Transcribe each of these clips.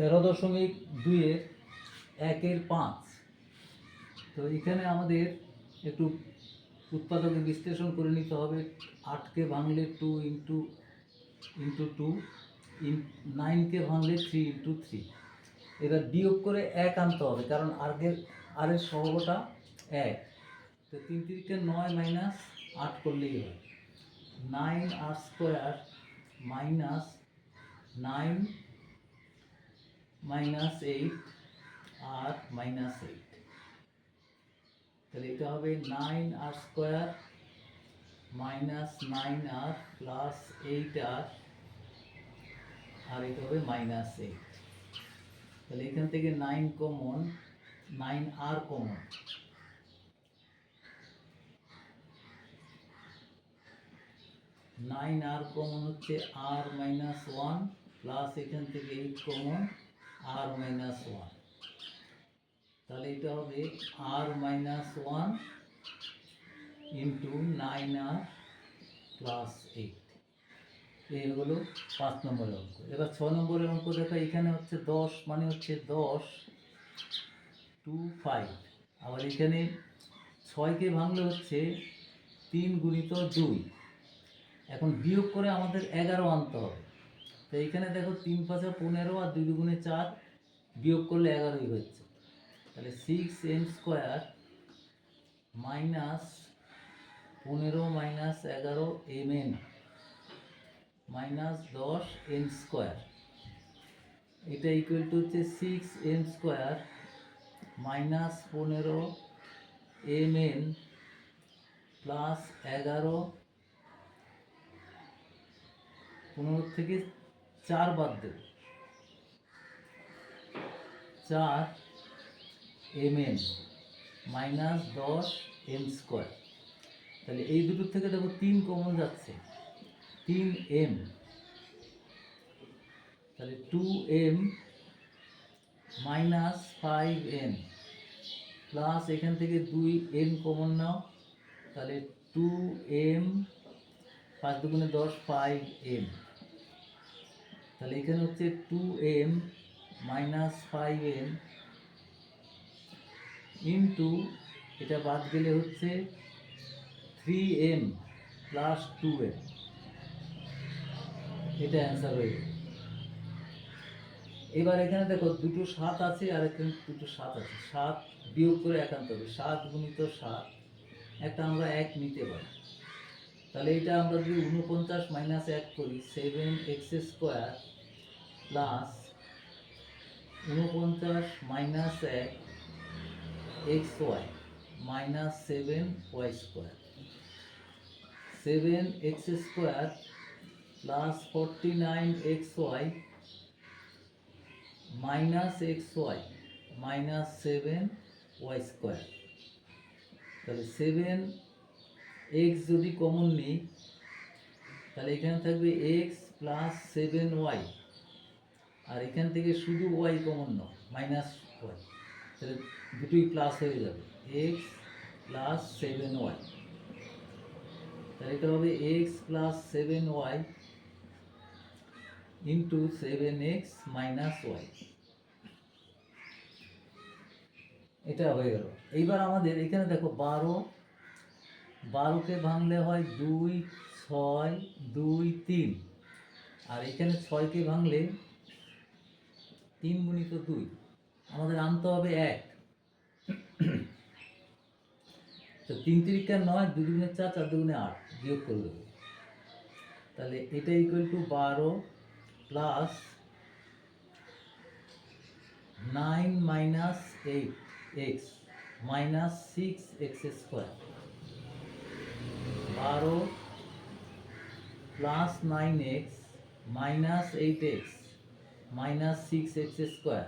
তেরো দশমিক দুইয়ের একের পাঁচ। তো এখানে আমাদের একটু উৎপাদকে বিশ্লেষণ করে নিতে হবে। আটকে ভাঙলে two into into two in নাইনকে ভাঙলে থ্রি ইন্টু থ্রি এবার বিয়োগ করে এক আনতে হবে, কারণ আগের আরের সহগটা এক। তো তিন তিরিকে নয় মাইনাস আট করলেই হয়। Nine r square minus nine minus eight r minus eight তাহলে এটা হবে nine r square minus nine r plus eight r r এটা হবে মাইনাস এইট তাহলে এখান থেকে nine common nine r common nine r common হচ্ছে আর মাইনাস ওয়ান প্লাস এখান থেকে eight common r minus one তাহলে এটা হবে r minus one into nine r plus eight এই হলো পাঁচ নম্বরের অঙ্ক। এবার ছ নম্বরের অঙ্ক দেখা, এখানে হচ্ছে দশ মানে হচ্ছে দশ টু ফাইভ আবার এখানে ছয়কে ভাঙলে হচ্ছে তিন গুণিত দুই। এখন বিয়োগ করে আমাদের এগারো আনতে হবে। তো এইখানে দেখো তিন পাঁচে পনেরো আর দুই দুগুণে চার বিয়োগ করলে এগারোই হচ্ছে। তাহলে সিক্স এম স্কোয়ার মাইনাস পনেরো মাইনাস এগারো এম এন মাইনাস দশ এন স্কোয়ার এটা ইকুয়াল টু হচ্ছে সিক্স এম স্কোয়ার মাইনাস পনেরো এম এন প্লাস এগারো। পনেরো থেকে চার বাদ দেব চার এম এন মাইনাস দশ এম স্কোয়ার। তাহলে এই দুটোর থেকে দেখো তিন কমন যাচ্ছে। তিন এম। তাহলে two m minus five n plus এখান থেকে দুই এম কমন নাও। তাহলে টু এম, পাঁচ দুগুণে দশ, ফাইভ এম। তাহলে এখানে হচ্ছে two m minus five m into এটা বাদ গেলে হচ্ছে three m plus two m এটা অ্যান্সার হয়ে এবার এখানে দেখো দুটো সাত আছে আর এখানে দুটো সাত আছে। সাত বিয়োগ করে একান্ত হবে। সাত গুণিত সাত, একটা আমরা এক নিতে পারি। তাহলে এটা আমরা যদি উনপঞ্চাশ মাইনাস এক করি সেভেন এক্স স্কোয়ার প্লাস উনপঞ্চাশ মাইনাস এক x y minus seven y square seven x square plus forty nine x y minus x y minus seven y square তাহলে সেভেন এক্স যদি কমন নিই, তাহলে এখানে থাকবে এক্স প্লাস সেভেন ওয়াই আর এখান থেকে শুধু ওয়াই কমন নাও মাইনাস ওয়াই তাহলে দুটোই প্লাস হয়ে যাবে। এক্স প্লাস সেভেন ওয়াই তাহলে এটা হবে x plus seven y into seven x minus y এটা হয়ে গেল। এইবার আমাদের এখানে দেখো বারো বারোকে ভাঙলে হয় দুই, ছয়, দুই, তিন। আর এখানে ছয়কে ভাঙলে তিন গুণিত দুই। আমাদের আনতে হবে এক। তো তিন তিরিকা নয়, দুই দুগুণে চার চার দুগুণে আট বিয়োগ করে দেবো। তাহলে এটা ইকুয়াল টু বারো plus nine minus eight x minus six x square বারো plus nine x minus eight x minus six x square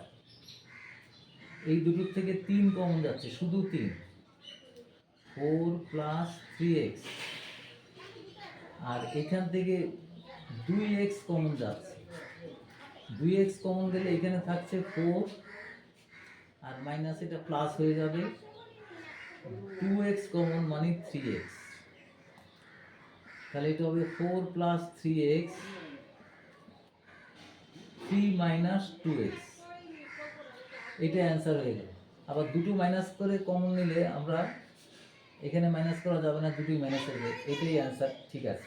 এই দুটোর থেকে তিন কমন যাচ্ছে, শুধু তিন। ফোর প্লাস থ্রি এক্স আর এখান থেকে দুই এক্স কমন যাচ্ছে। দুই এক্স কমন গেলে এখানে থাকছে ফোর আর মাইনাস এটা প্লাস হয়ে যাবে। টু এক্স কমন মানে থ্রি এক্স তাহলে এটা হবে four plus three x three minus two x এটাই অ্যান্সার হয়ে গেল। আবার দুটো মাইনাস করে কমন নিলে আমরা এখানে মাইনাস করা যাবে না, দুটোই মাইনাস হয়ে এটাই অ্যান্সার ঠিক আছে।